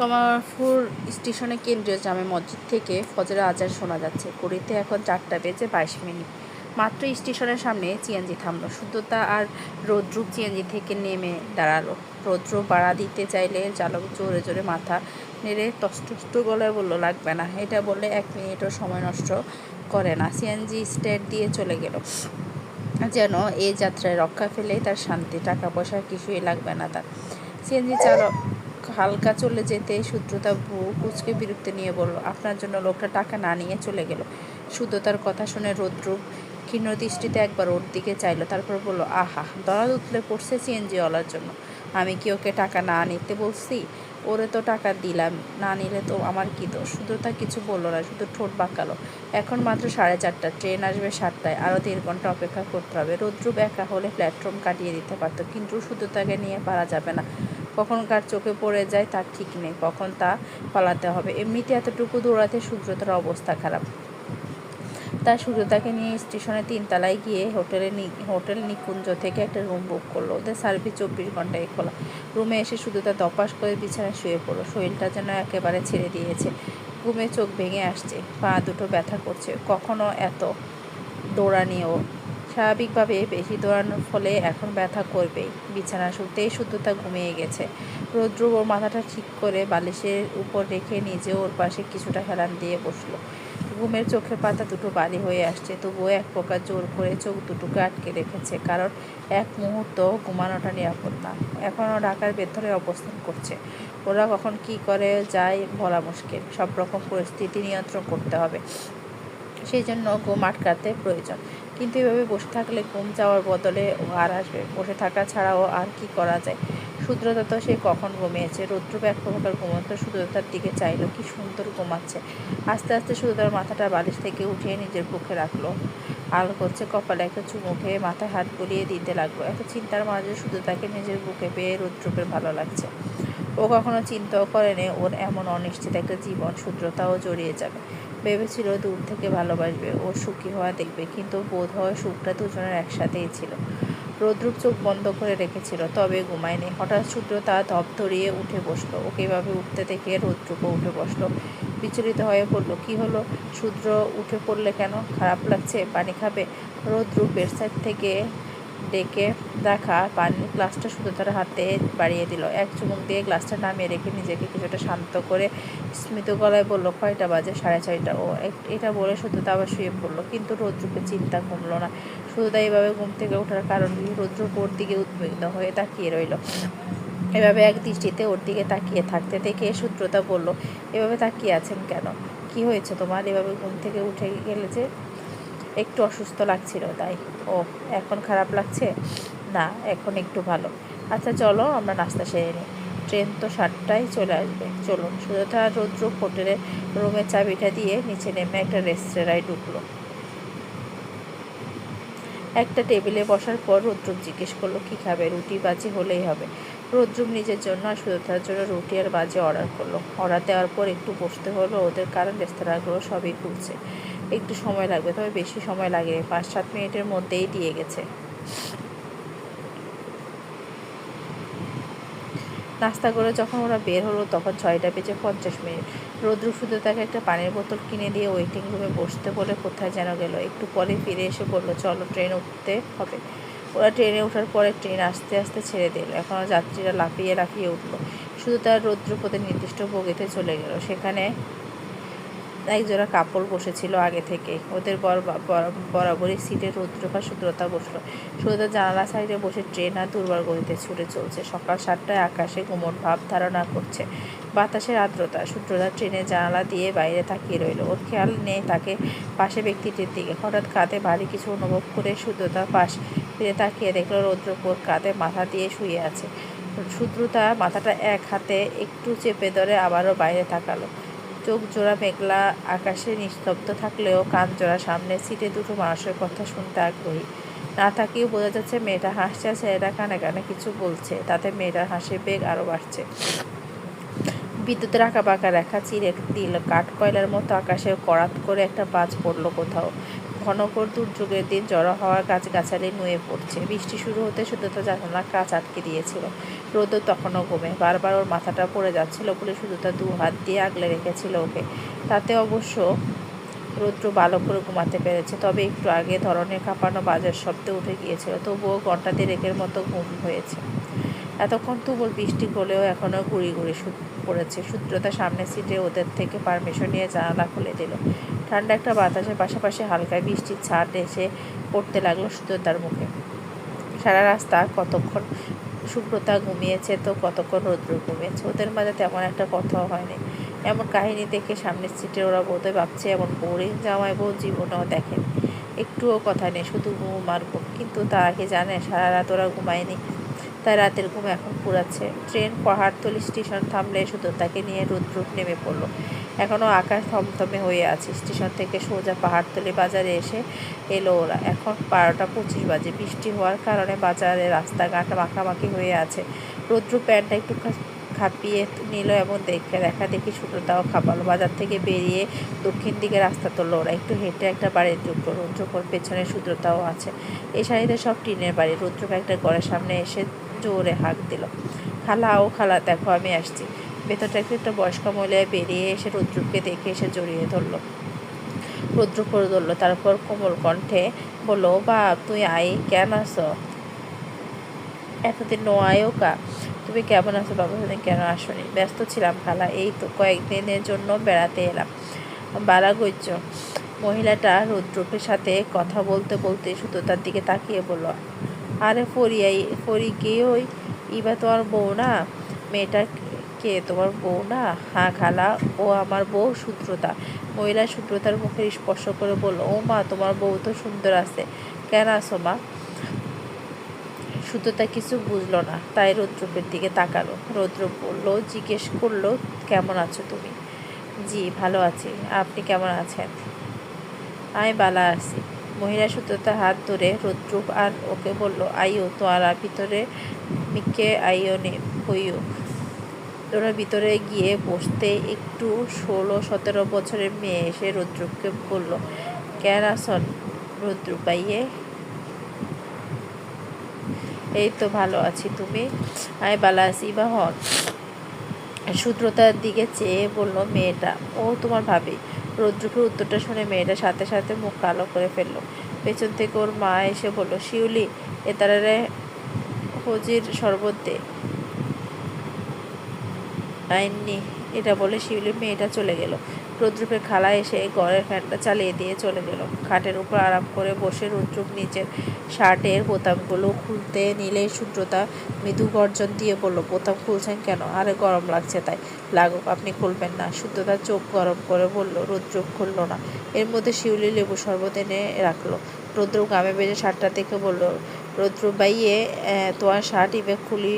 কমারপুর স্টেশনে কেন্দ্রীয় জামে মসজিদ থেকে ফজরের আজান শোনা যাচ্ছে। ঘড়িতে এখন চারটা বেজে বাইশ মিনিট। মাত্র স্টেশনের সামনে সিএনজি থামলো। শুদ্ধতা আর রৌদ্রুপ সিএনজি থেকে নেমে দাঁড়াল। রৌদ্র বাড়া দিতে চাইলে চালক জোরে জোরে মাথা নেড়ে তষ্ট গলায় বলল, লাগবে না। এটা বললে এক মিনিটও সময় নষ্ট করে না। সিএনজি স্টেট দিয়ে চলে গেল। যেন এই যাত্রায় রক্ষা ফেলে তার শান্তি। টাকা পয়সা কিছুই লাগবে না তার। সিএনজি চালক হালকা চলে যেতে শুদ্ধতা বউ কুচকে বিরক্তি নিয়ে বলল, আপনার জন্য লোকটা টাকা না নিয়ে চলে গেল। শুদ্ধতার কথা শুনে রৌদ্রুপ ক্ষীণ দৃষ্টিতে একবার ওর দিকে চাইলো, তারপর বলল, আহা দরাদ উতলে পড়ছে সিএনজিওয়ালার জন্য। আমি কি ওকে টাকা না নিতে বলছি? ওরে তো টাকা দিলাম, না নিলে তো আমার কী দোষ? শুধু তা কিছু বলল না, শুধু ঠোঁট বাঁকালো। এখন মাত্র সাড়ে চারটা, ট্রেন আসবে সাতটায়, আরও দেড় ঘণ্টা অপেক্ষা করতে হবে। রৌদ্রুপ একা হলে প্ল্যাটফর্ম কাটিয়ে দিতে পারতো, কিন্তু শুধু তাকে নিয়ে পারা যাবে না। কখন কার চোখে পড়ে যায়, তার ঠিক নেই। কখন তা পালাতে হবে। এমনিতে এতটুকু দৌড়াতে সূর্যতার অবস্থা খারাপ। তার সূর্যতাকে নিয়ে স্টেশনে তিনতলায় গিয়ে হোটেলে হোটেল নিকুঞ্জ থেকে একটা রুম বুক করল। ওদের সার্ভিস চব্বিশ ঘন্টায় খোলা। রুমে এসে তার দপাস করে বিছানায় শুয়ে পড়ল। শরীরটা যেন একেবারে ছেড়ে দিয়েছে। ঘুমে চোখ ভেঙে আসছে। পা দুটো ব্যথা করছে। কখনো এত দৌড়ানিও স্বাভাবিকভাবে বেশি দৌড়ানোর ফলে এখন ব্যথা করবেই। বিছানা শুতেই শুদ্ধতা ঘুমিয়ে গেছে। রৌদ্র ওর মাথাটা ঠিক করে বালিশের উপর রেখে নিজে ওর পাশে কিছুটা হেলান দিয়ে বসল। ঘুমের চোখের পাতা দুটো বালি হয়ে আসছে, তবুও এক প্রকার জোর করে চোখ দুটোকে আটকে রেখেছে, কারণ এক মুহূর্ত ঘুমানোটা নিরাপদ না। এখনও ঢাকার ভেতরে অবস্থান করছে। ওরা কখন কি করে যায় বলা মুশকিল। সব রকম পরিস্থিতি নিয়ন্ত্রণ করতে হবে। সেই জন্য ঘুম আটকাতে প্রয়োজন। কিন্তু এভাবে বসে থাকলে ঘুম যাওয়ার বদলে ও আর আসবে। বসে থাকা ছাড়াও আর কি করা যায়? সুদ্রতা তো সে কখন ঘুমিয়েছে? রৌদ্র এক প্রকার ঘুমন্ত শুদ্ধতার দিকে চাইলো, কি সুন্দর ঘুমাচ্ছে। আস্তে আস্তে শুদ্ধতার মাথাটা বালিশ থেকে উঠিয়ে নিজের বুকে রাখল। আল করছে কপালে, একটা চুমু খেয়ে মাথায় হাত বুলিয়ে দিতে লাগল। এত চিন্তার মাঝে শুধু তাকে নিজের বুকে পেয়ে রৌদ্রপের ভালো লাগছে। ও কখনো চিন্তাও করেনি, ওর এমন অনিশ্চিত একটা জীবন। শুদ্রতাও জড়িয়ে যাবে। ভেবেছিল দূর থেকে ভালোবাসবে, ও সুখী হওয়া দেখবে, কিন্তু বোধ হয় সুখটা দুজনের একসাথেই ছিল। রৌদ্রুপ চোখ বন্ধ করে রেখেছিল, তবে ঘুমায়নি। হঠাৎ সূর্য তা ধপ ধরিয়ে উঠে বসল। ওকে এভাবে উঠতে দেখে রৌদ্রুপও উঠে বসল। বিচলিত হয়ে পড়ল, কি হলো? সূর্য উঠে পড়লে কেন? খারাপ লাগছে? পানি খাবে? রৌদ্রুপ বেডসাইড থেকে ডেকে রাখা পানির গ্লাসটা শুধু তার হাতে বাড়িয়ে দিল। এক চুমুক দিয়ে গ্লাসটা নামিয়ে রেখে নিজেকে কিছুটা শান্ত করে স্মিত গলায় বলল, কয়টা বাজে? সাড়ে ছয়টা ও এটা বলে শুধু আবার শুয়ে পড়ল। কিন্তু রৌদ্রকে চিন্তা কমলো না। শুধু তাই এভাবে ঘুম থেকে ওঠার কারণ রৌদ্র ওর দিকে উদ্বিগ্ন হয়ে তাকিয়ে রইল। এভাবে এক দৃষ্টিতে ওর দিকে তাকিয়ে থাকতে দেখে সূত্রতা বলল, এভাবে তাকিয়ে আছেন কেন? কি হয়েছে তোমার? এভাবে ঘুম থেকে উঠে গেলে যে একটু অসুস্থ লাগছিল, তাই। ও এখন খারাপ লাগছে? না, এখন একটু ভালো। আচ্ছা চলো আমরা নাস্তা সেরে নিই ট্রেন তো সাতটায় চলে আসবে। চলুন সুযথা রৌদ্র হোটেলে রুমের চাবিটা দিয়ে নিচে নেমে একটা রেস্তোরাঁয় ঢুকলো। একটা টেবিলে বসার পর রৌদ্রুপ জিজ্ঞেস করল, কী খাবে? রুটি বাজি হলেই হবে। রৌদ্রুপ নিজের জন্য আর সুযথার জন্য রুটি আর বাজে অর্ডার করল। অর্ডার দেওয়ার পর একটু বসতে হলো, ওদের কারণ রেস্তোরাঁগুলো সবই খুলছে। একটু সময় লাগবে, তবে বেশি সময় লাগে। পাঁচ, সাত মিনিটের মধ্যেই দিয়ে গেছে। নাস্তা করে যখন ওরা বের হলো, তখন ছয়টা বেজে পঞ্চাশ মিনিট। রৌদ্র শুধু তাকে একটা পানির বোতল কিনে দিয়ে ওয়েটিং রুমে বসতে বলে কোথায় যেন গেল। একটু পরে ফিরে এসে বলল, চলো ট্রেন উঠতে হবে। ওরা ট্রেনে ওঠার পরে ট্রেন আস্তে আস্তে ছেড়ে দিল। এখনও যাত্রীরা লাফিয়ে লাফিয়ে উঠল। শুধু তার রৌদ্রপথে নির্দিষ্ট বগিতে চলে গেল। সেখানে একজোড়া কাপড় বসেছিল আগে থেকে। ওদের বরাবরই সিটে রৌদ্রকা শুদ্রতা বসল। শুধু জানালা সাইডে বসে ট্রেন আর দুর্বার গতিতে ছুটে চলছে। সকাল সাতটায় আকাশে গুমট ভাব ধারণা করছে। বাতাসের আর্দ্রতা শুদ্রতা ট্রেনের জানালা দিয়ে বাইরে তাকিয়ে রইল। ওর খেয়াল নেই তাকে পাশে ব্যক্তিটির দিকে। হঠাৎ কাঁধে ভারী কিছু অনুভব করে শুদ্ধতা পাশ ফিরে তাকিয়ে দেখল রৌদ্রপুর কাঁধে মাথা দিয়ে শুয়ে আছে। শুদ্রতা মাথাটা এক হাতে একটু চেপে ধরে আবারও বাইরে তাকালো। চোখ জোড়া মেঘলা আকাশে নিস্তব্ধ থাকলেও কান জোড়া সামনে সিটে দুটো মানুষের কথা শুনতে আগ্রহী। না থাকিও বোঝা যাচ্ছে মেয়েটা হাসছে আর ছেলেটা কানে কানে কিছু বলছে। তাতে মেয়েটার হাসির বেগ আরও বাড়ছে। বিদ্যুতের আঁকা বাঁকা রেখা চিরে দিল কাঠ কয়লার মতো আকাশে করাত করে একটা বাজ পড়ল কোথাও। ঘনঘোর দুর্যোগের দিন জড়ো হওয়ার গাছগাছালি নুয়ে পড়ছে। বৃষ্টি শুরু হতে শুধুতা জানালা কাজ আটকে দিয়েছিল। রোদও তখনও ঘুমে বারবার ওর মাথাটা পড়ে যাচ্ছিল বলে শুধু শুধুতা দু হাত দিয়ে আগলে রেখেছিল ওকে। তাতে অবশ্য রৌদ্র ভালো করে ঘুমাতে পেরেছে। তবে একটু আগে ধরনের কাঁপানো বাজার শব্দে উঠে গিয়েছিল। তবুও ঘণ্টা দেড়েকের মতো ঘুম হয়েছে। এতক্ষণ তুমুল বৃষ্টি হলেও এখনও গুড়ি গুড়ি পড়েছে। সূত্রতা সামনের সিটে ওদের থেকে পারমিশন নিয়ে জানালা খুলে দিল। ঠান্ডা একটা বাতাসের পাশাপাশি হালকা বৃষ্টির ছাট এসে পড়তে লাগল সূত্রতার মুখে। সারা রাস্তা কতক্ষণ সুব্রতা ঘুমিয়েছে তো কতক্ষণ রৌদ্র ঘুমিয়েছে? ওদের মাঝে তেমন একটা কথাও হয়নি। এমন কাহিনী দেখে সামনের সিটে ওরা বোধহয় ভাবছে, এমন বোরিং জামাই বউ জীবনেও দেখেন। একটুও কথা নেই, শুধু ঘুম আর কিন্তু তারা কি জানে? সারা রাত ওরা ঘুমায়নি। তাই রাতের ঘুম এখন পুরাচ্ছে ট্রেন পাহাড়তলি স্টেশন থামলে শুধু তাকে নিয়ে রুদ্রুপ নেমে পড়ল। এখনও আকাশ থমথমে হয়ে আছে। স্টেশন থেকে সোজা পাহাড়তলি বাজারে এসে এলো ওরা। এখন বারোটা পঁচিশ বাজে। বৃষ্টি হওয়ার কারণে বাজারে রাস্তাঘাট মাখামাখি হয়ে আছে। রুদ্র প্যান্টটা একটু খাপিয়ে নিল এবং দেখে দেখা দেখি সুব্রতাও খাপালো। বাজার থেকে বেরিয়ে দক্ষিণ দিকে রাস্তা তুললো ওরা। একটু হেঁটে একটা বাড়ির ঢুকলো রুদ্রকর পেছনে সুদ্রতাও আছে। এই শাড়িতে সব টিনের বাড়ি। রুদ্রক একটা ঘরের সামনে এসে জোরে হাঁক দিল। খালা, ও খালা, দেখো আমি আসছি। ভেতর থেকে একটা বয়স্ক মহিলা বেরিয়ে এসে রুদ্রকে দেখে এসে জড়িয়ে ধরলো। রুদ্র করে ধরলো। তারপর কোমল কণ্ঠে বলল বা তুই আই, কেন আছো? এতদিন নো আয়ও কা তুমি কেমন আছো? বাবা সেদিন কেন আসনি? ব্যস্ত ছিলাম খালা। এই তো কয়েকদিনের জন্য বেড়াতে এলাম। বালা গইচ মহিলাটা রুদ্রকের সাথে কথা বলতে বলতে শুধু তার দিকে তাকিয়ে বলল, আরে ফরিয়াই, ফরি কে ওই? ইবা তোমার বউ না। মেয়েটা কে? তোমার বউ না? হ্যাঁ খালা, ও আমার বউ সূত্রতা মহিলা সূত্রতার মুখে স্পর্শ করে বলল, ও মা, তোমার বউ তো সুন্দর আছে। কেন আসো মা? সুতোতা কিছু বুঝলো না। তাই রৌদ্রপের দিকে তাকালো। রৌদ্র বলল, জিজ্ঞেস করল, কেমন আছো তুমি? জি, ভালো আছি। আপনি কেমন আছেন? আমি বালা আছি। মহিলা সুতোতা হাত ধরে রৌদ্রুপ আর ওকে বলল আইও তোরা ভিতরে মিকে আইও নে হইও তোরা ভিতরে গিয়ে বসতে একটু ষোলো, সতেরো বছরের মেয়ে এসে রৌদ্রুপকে বলল, কেন আসন? রৌদ্রুপ পাইয়ে এই তো ভালো আছি তুমি। আমি ভালো আছি বা হন। শূদ্রতার দিকে চেয়ে বলল, মেয়েটা। ও তোমার ভাবি। রৌদ্রকের উত্তরটা শুনে মেয়েটা সাথে সাথে মুখ কালো করে ফেলল। পেছন থেকে ওর মা এসে বলল, শিউলি এ তারারে হজির শরবত দে। আইননি, এটা বলে শিউলির মেয়েটা চলে গেল। রুদ্রুপের খালা এসে ঘরের ফ্যানটা চালিয়ে দিয়ে চলে গেল। খাটের উপর আরাম করে বসে রুদ্রুপ নিচের শার্টের বোতামগুলো খুলতে নিলে সূত্রতা মৃদু গর্জন দিয়ে বলল, বোতাম খুলছেন কেন? আরে গরম লাগছে তাই। লাগুক, আপনি খুলবেন না। শুদ্ধতা চোখ গরম করে বলল, রুদ্রুপ খুললো না। এর মধ্যে শিউলি লেবু শরবত এনে রাখল। রুদ্রুপ গামে বেজে শার্টটা দেখে বলল, রুদ্রুপ বাইয়ে তোমার শার্ট ইবে খুলি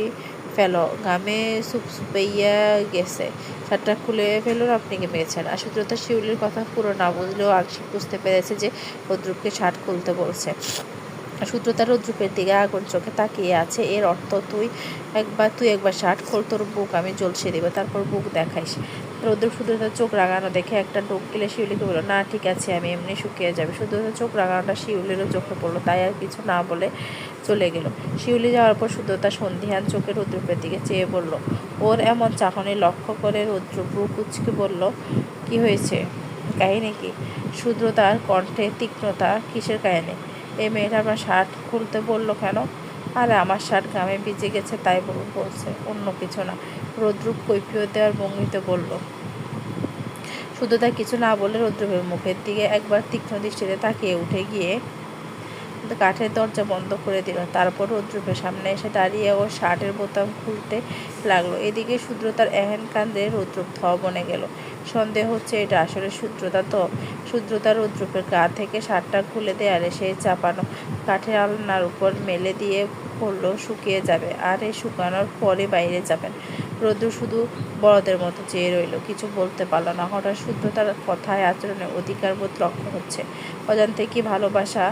ফেলো গামে সুপ সুপাইয়া গেছে। শার্টটা খুলে ফেলুন, আপনি আর আশুদ্রতা শিউলির কথা পুরো না বুঝলেও আংশিক বুঝতে পেরেছে যে রৌদ্রুপকে শার্ট খুলতে বলছে। সূত্রতা রৌদ্রুপের দিকে আগুন চোখে তাকিয়ে আছে। এর অর্থ তুই একবার তুই একবার শার্ট খোল, তোর বুক, আমি জ্বলসে দেবো, তারপর বুক দেখাইস। রৌদ্র শুধুতার চোখ রাগানো দেখে একটা ডোক গেলে শিউলিকে বলল, না, ঠিক আছে, আমি এমনি শুকিয়ে যাবে। শুধুতার চোখ রাগানোটা শিউলিরও চোখে পড়ল, তাই আর কিছু না বলে চলে গেল। শিউলি যাওয়ার পর শুধুতা সন্ধিহান চোখে রৌদ্রপের দিকে চেয়ে বলল, ওর এমন চাহনি লক্ষ্য করে রৌদ্র ব্রু কুচকে বলল, কি হয়েছে? কাহিনী কি? শুদ্রতার কণ্ঠে তীক্ষ্ণতা কিসের কাহিনী? এই মেয়েটা আমার শার্ট খুলতে বলল কেন? আরে, আমার শার্ট গ্রামে ভিজে গেছে, তাই বলছে, অন্য কিছু না। রৌদ্রুপ কৈফিয়ত দেওয়ার ভঙ্গিতে বলল, শুধু তা কিছু না বলে রৌদ্রুপের মুখের দিকে একবার তীক্ষ্ণ দৃষ্টিতে তাকিয়ে উঠে গিয়ে কাঠের দরজা বন্ধ করে দিল। তারপর রৌদ্রুপের সামনে এসে দাঁড়িয়ে ও শার্টের বোতাম খুলতে লাগল। এদিকে শুদ্রতার এহেন কান্দে রৌদ্রুপ থ বনে গেল। সন্দেহ হচ্ছে এটা আসলে শুদ্রতা তো। শুদ্রতা রৌদ্রুপের গা থেকে শার্টটা খুলে দেয়ালে সে চাপানো কাঠের আলনার উপর মেলে দিয়ে পড়ল শুকিয়ে যাবে। আর এই শুকানোর পরে বাইরে যাবেন। রৌদ্র শুধু বড়দের মতো চেয়ে রইল, কিছু বলতে পারল না। হঠাৎ শুদ্ধতার কথায় আচরণে অধিকার বোধ লক্ষ্য হচ্ছে। অজান্তে কি ভালোবাসা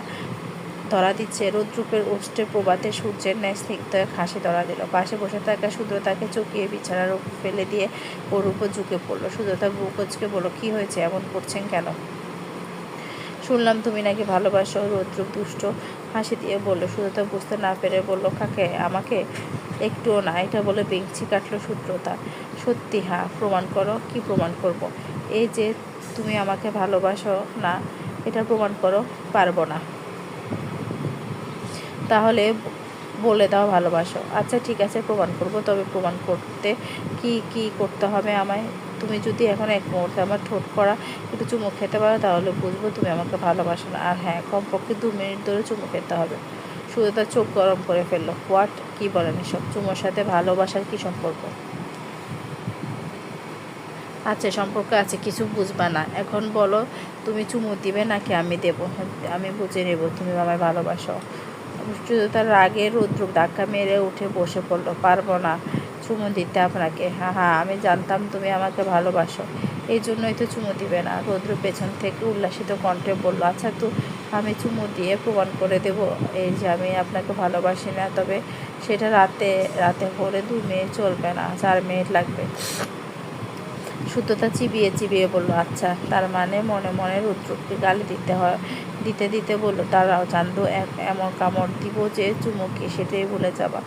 ধরা দিচ্ছে? রৌদ্রুপের ওষ্ঠে প্রবাতে সূর্যের ন্যায় স্নিগ্ধ এক হাসি ধরা দিল। পাশে বসে থাকা শুদ্রতাকে চকিয়ে বিছানার উপর ফেলে দিয়ে ওর উপর ঝুঁকে পড়ল। শুদ্ধতা বুকচকে বলল, কি হয়েছে? এমন করছেন কেন? শুনলাম তুমি নাকি ভালোবাসো? রৌদ্র দুষ্ট হাসি দিয়ে বলল সুব্রতা বুঝতে না পেরে বলল, কাকে? আমাকে? একটুও না। এটা বলে বেঞ্চি কাটলো সূত্রতা সত্যি হ্যাঁ প্রমাণ করো। কি প্রমাণ করব। এই যে তুমি আমাকে ভালোবাসো না, এটা প্রমাণ করো, পারব না। তাহলে বলে দাও ভালোবাসো। আচ্ছা ঠিক আছে, প্রমাণ করব, তবে প্রমাণ করতে কি কি করতে হবে আমায়? তুমি যদি এখন এক মুহূর্তে আমার ঠোঁট করা একটু চুমু খেতে পারো, তাহলে বুঝব তুমি আমাকে ভালোবাসো না। আর হ্যাঁ কমপক্ষে দু মিনিট ধরে চুমু খেতে হবে। শুধু তার চোখ গরম করে ফেলল। হোয়াট? কি বলেন এসব? চুমোর সাথে ভালোবাসার কি সম্পর্ক? আচ্ছা সম্পর্ক আছে, কিছু বুঝবা না। এখন বলো, তুমি চুমু দিবে নাকি আমি দেব? আমি বুঝে নেব, তুমি আমায় ভালোবাসো। শুধু তার রাগে রৌদ্র ধাক্কা মেরে উঠে বসে পড়ল। পারব না। চুমু দিতে আপনাকে। হ্যাঁ হ্যাঁ আমি জানতাম তুমি আমাকে ভালোবাসো। এই জন্যই তো চুমু দিবে না। রৌদ্র পেছন থেকে উল্লাসিত কণ্ঠে বলল আচ্ছা তো, আমি চুমু দিয়ে প্রমাণ করে দেব। এই যে আমি আপনাকে ভালোবাসি না, তবে সেটা রাতে রাতে হলে দু মিনিট চলবে না, চার মিনিট লাগবে। সুতোটা চিবিয়ে চিবিয়ে বলল আচ্ছা। তার মানে মনে মনে রুদ্রকে গালি দিতে হয়। দিতে দিতে বলল তারাও চান্দু এমন কামড় দিব যে চুমুকি সেটাই ভুলে যাবা।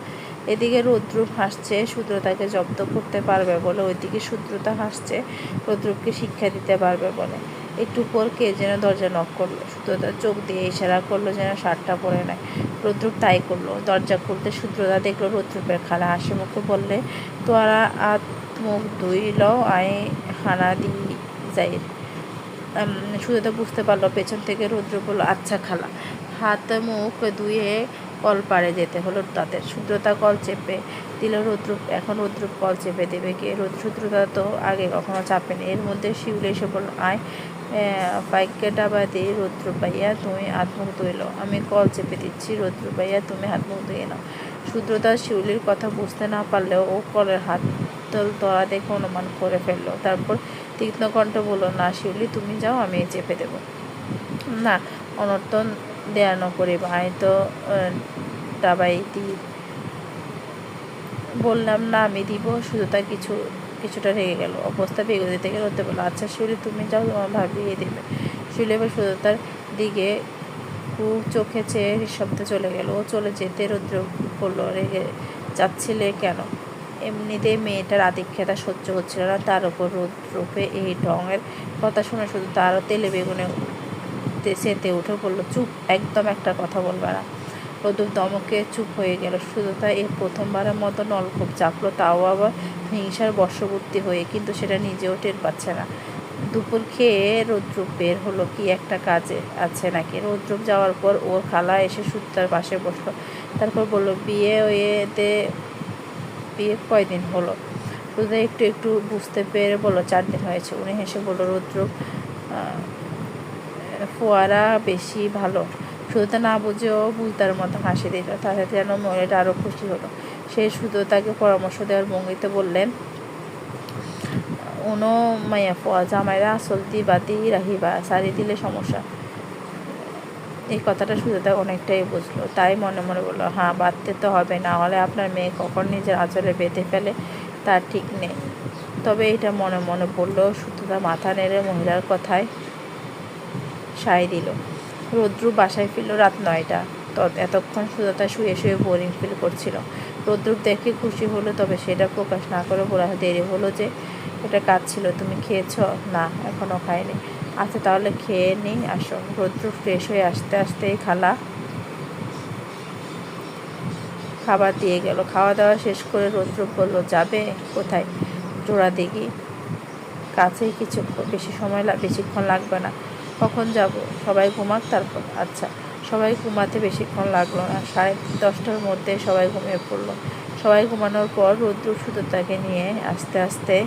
এদিকে রৌদ্রুপ হাসছে শূদ্রতাকে জব্দ করতে পারবে বলে ওইদিকে শূদ্রতা হাসছে রৌদ্রুপকে শিক্ষা দিতে পারবে বলে। একটু পর কে যেন দরজা নক করল, শূদ্রতা চোখ দিয়ে ইশারা করল যেন শার্টটা পরে নেয়। রৌদ্রুপ তাই করল, দরজা খুলতে শূদ্রতা দেখল রৌদ্রুপের খালা হাসি মুখে বললে তোরা আত মুখ ধুইল আই হানা দি যাই। শুধু বুঝতে পারল পেছন থেকে রুদ্র বলল আচ্ছা খালা। হাত মুখ ধুয়ে কল পাড়ে যেতে হলো তাদের। শুদ্রতা কল চেপে দিল রুদ্রুপ এখন রুদ্রুপ কল চেপে দেবে কি? রুদ্রতা তো আগে কখনো চাপেনি। এর মধ্যে শিউলে এসে বলল, আয় বাইককে ডাবা দিয়ে রুদ্র পাইয়া তুমি হাত মুখ ধুইল আমি কল চেপে দিচ্ছি, রুদ্র পাইয়া তুমি হাত মুখ ধুয়ে নাও। শুদ্রতা শিউলির কথা বুঝতে না পারলেও ও কলের হাত তল তলা দেখে অনুমান করে ফেলল। তারপর তীক্ষ্ণ কণ্ঠ বলল, না শিউলি, তুমি যাও, আমি চেপে দেব। না অনর্তন দেয়ানো করি ভাই তো দাবাই দি। বললাম, না, আমি দিব তা কিছু, কিছুটা রেগে গেল। অবস্থা বেগে দিতে গেলে। হতে বলল আচ্ছা শিউলি, তুমি যাও, তোমার ভাবিয়ে দেবে। শিউলি এবার শুধু তার দিকে কু চোখে চেয়ে নিঃশব্দে চলে গেল। ও চলে যেতে রুদ্র বলল, রেগে যাচ্ছিলে কেন? এমনিতে মেয়েটার আদিক্ষেতা সহ্য হচ্ছিল না। তার উপর রূপে এই ঢঙের কথা শুনে শুধু তারও তেলে বেগুনে সেতে উঠে পড়ল চুপ, একদম একটা কথা বলবে না। রোদুর দমকে চুপ হয়ে গেল। শুধু তা এই প্রথমবারের মতো নলকূপ চাপলো, তাও আবার হিংসার বর্ষবর্তী হয়ে, কিন্তু সেটা নিজেও টের পাচ্ছে না। দুপুর খেয়ে রৌদ্রুপ বের হলো, কি একটা কাজে আছে নাকি? রৌদ্রুপ যাওয়ার পর ওর খালা এসে সুতার পাশে বসল। তারপর বলল, বিয়ে এতে বিয়ে কয়দিন হলো? রুদ্র একটু একটু বুঝতে পেরে বলল, চার দিন হয়েছে। উনি হেসে বলল, রুদ্র ফোয়ারা বেশি ভালো। শুধু না বুঝেও বুঝতার মতো হাসি দিল। তাতে যেন মহিলাটা আরও খুশি হলো। সে শুধু তাকে পরামর্শ দেওয়ার ভঙ্গিতে বললেন, উনো মাইয়া, ফোয়া জামাইরা আসলতি বাতি রাহিবা সারি দিলে সমস্যা। এই কথাটা সুজাতা অনেকটাই বুঝলো। তাই মনে মনে বলল হ্যাঁ বাঁধতে তো হবে, না হলে আপনার মেয়ে কখন নিজের আঁচলে বেঁধে ফেলে তার ঠিক নেই। তবে এটা মনে মনে বলল সুতোটা মাথা নেড়ে মহিলার কথায়। সায় দিল। রৌদ্রু বাসায় ফিরল রাত নয়টা। এতক্ষণ সুজাতা শুয়ে শুয়ে বোরিং ফিল করছিল। রৌদ্রুপ দেখে খুশি হলো, তবে সেটা প্রকাশ না করে বলা দেরি হলো যে, এটা কাজ ছিল? তুমি খেয়েছ? না এখনও খায়নি আচ্ছা তাহলে খেয়ে নিই, আসো। রৌদ্র ফ্রেশ হয়ে আসতে আসতেই খালা খাবার দিয়ে গেল। খাওয়া দাওয়া শেষ করে রৌদ্র বলল, যাবে? কোথায়? জোড়া দিঘি কাছেই কিছু বেশি সময় বেশিক্ষণ লাগবে না। কখন যাব? সবাই ঘুমাক তারপর। আচ্ছা সবাই ঘুমাতে বেশিক্ষণ লাগল না। সাড়ে দশটার মধ্যে সবাই ঘুমিয়ে পড়ল। সবাই ঘুমানোর পর রৌদ্র সুদতাকে নিয়ে আস্তে আস্তে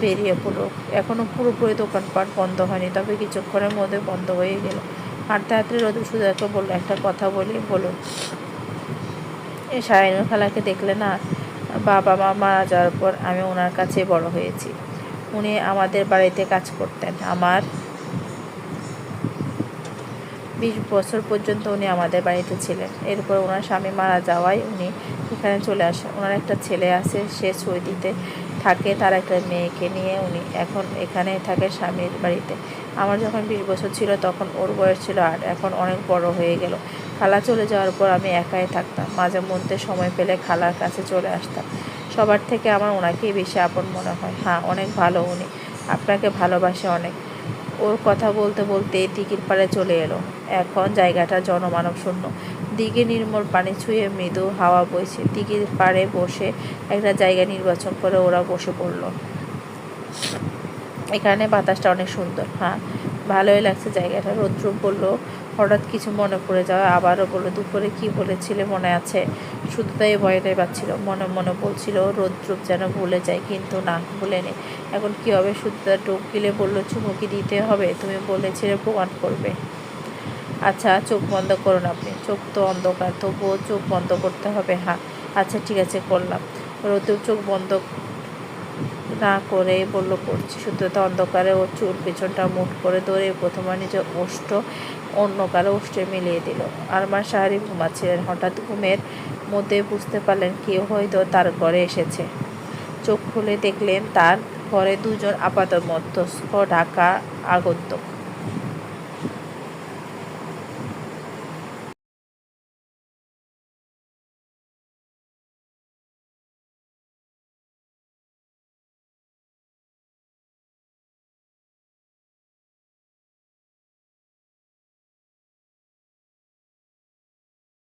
বেরিয়ে পড়ল। এখনও পুরোপুরি দোকানপাট বন্ধ হয়নি, তবে কিছুক্ষণের মধ্যে বন্ধ হয়ে গেল। হাঁটতে হাঁটতে রোদু সুদাকে বলল, একটা কথা বলি, বলুন। এই সায়নুর খালাকে দেখলে, না, বাবা মা মারা যাওয়ার পর আমি ওনার কাছে বড় হয়েছি। উনি আমাদের বাড়িতে কাজ করতেন। আমার বিশ বছর পর্যন্ত উনি আমাদের বাড়িতে ছিলেন। এরপর ওনার স্বামী মারা যাওয়ায় উনি এখানে চলে আসেন ওনার একটা ছেলে আছে, সে সৌদিতে থাকে। তার একটা মেয়েকে নিয়ে উনি এখন এখানে থাকে স্বামীর বাড়িতে। আমার যখন বিশ বছর ছিল তখন ওর বয়স ছিল আট। এখন অনেক বড় হয়ে গেল। খালা চলে যাওয়ার পর আমি একাই থাকতাম। মাঝে মধ্যে সময় পেলে খালার কাছে চলে আসতাম। সবার থেকে আমার ওনাকেই বেশি আপন মনে হয়। হ্যাঁ অনেক ভালো উনি। আপনাকে ভালোবাসে অনেক। ওর কথা বলতে বলতে দিঘির পাড়ে চলে এলো। এখন জায়গাটা জনমানব শূন্য। দিঘি নির্মল পানি ছুঁয়ে মৃদু হাওয়া বইছে। দিঘির পাড়ে বসে একটা জায়গা নির্বাচন করে ওরা বসে পড়ল। এখানে বাতাসটা অনেক সুন্দর। হ্যাঁ ভালোই লাগছে জায়গাটা। রৌদ্র বলল, হঠাৎ কিছু মনে পড়ে যাওয়া আবারও বলল, দুপুরে কি বলেছিলে মনে আছে? শুধু তাই ভয়টাই পাচ্ছিল। মনে মনে বলছিল, রৌদ্রুপ যেন ভুলে যায়, কিন্তু না ভুলেনি এখন কি হবে? তার ডুব গিলে বলল, চুমুকি দিতে হবে, তুমি বলেছিলে প্রমাণ করবে। আচ্ছা চোখ বন্ধ করুন আপনি। চোখ তো অন্ধকার, তবুও চোখ বন্ধ করতে হবে। হ্যাঁ আচ্ছা ঠিক আছে, করলাম। রৌদ্র চোখ বন্ধ না করে বলল, করছি। শুদ্ধতা অন্ধকারে ওর চুল পেছনটা মুঠ করে ধরে প্রথমে নিজের ওষ্ঠ, অন্য কারও ওষ্ঠে মিলিয়ে দিল। আর মা সাহারি ঘুমাচ্ছিলেন। হঠাৎ ঘুমের মধ্যে বুঝতে পারলেন কেউ হয়তো তার ঘরে এসেছে। চোখ খুলে দেখলেন তার ঘরে দুজন আপাতত মধ্যস্থ ঢাকা আগন্তক।